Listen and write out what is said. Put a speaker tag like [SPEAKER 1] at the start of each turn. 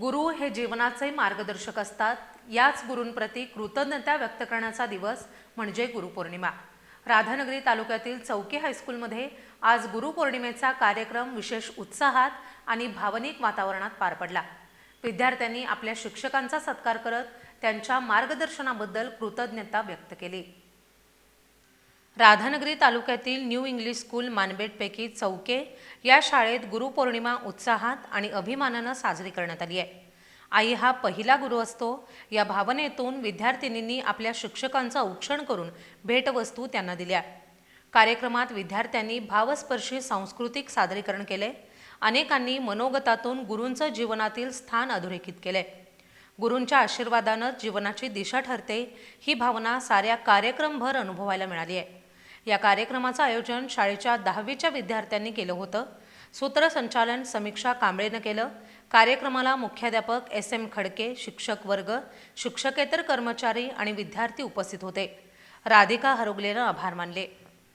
[SPEAKER 1] गुरु हे जीवनाचे मार्गदर्शक असतात. याच गुरूंप्रती कृतज्ञता व्यक्त करण्याचा दिवस म्हणजे गुरुपौर्णिमा. राधानगरी तालुक्यातील चौकी हायस्कूलमध्ये आज गुरुपौर्णिमेचा कार्यक्रम विशेष उत्साहात आणि भावनिक वातावरणात पार पडला. विद्यार्थ्यांनी आपल्या शिक्षकांचा सत्कार करत त्यांच्या मार्गदर्शनाबद्दल कृतज्ञता व्यक्त केली. राधानगरी तालुक्यातील न्यू इंग्लिश स्कूल मानबेटपैकी चौके या शाळेत गुरुपौर्णिमा उत्साहात आणि अभिमानानं साजरी करण्यात आली आहे. आई हा पहिला गुरु असतो. या भावनेतून विद्यार्थिनींनी आपल्या शिक्षकांचं औक्षण करून भेटवस्तू त्यांना दिल्या. कार्यक्रमात विद्यार्थ्यांनी भावस्पर्शी सांस्कृतिक सादरीकरण केले. अनेकांनी मनोगतातून गुरूंचं जीवनातील स्थान अधोरेखित केले. गुरूंच्या आशीर्वादानं जीवनाची दिशा ठरते ही भावना साऱ्या कार्यक्रमभर अनुभवायला मिळाली आहे. या कार्यक्रमाचं आयोजन शाळेच्या दहावीच्या विद्यार्थ्यांनी केलं होतं. सूत्रसंचालन समीक्षा कांबळेनं केलं. कार्यक्रमाला मुख्याध्यापक एस एम खडके शिक्षक वर्ग शिक्षकेतर कर्मचारी आणि विद्यार्थी उपस्थित होते. राधिका हरुगलेनं आभार मानले.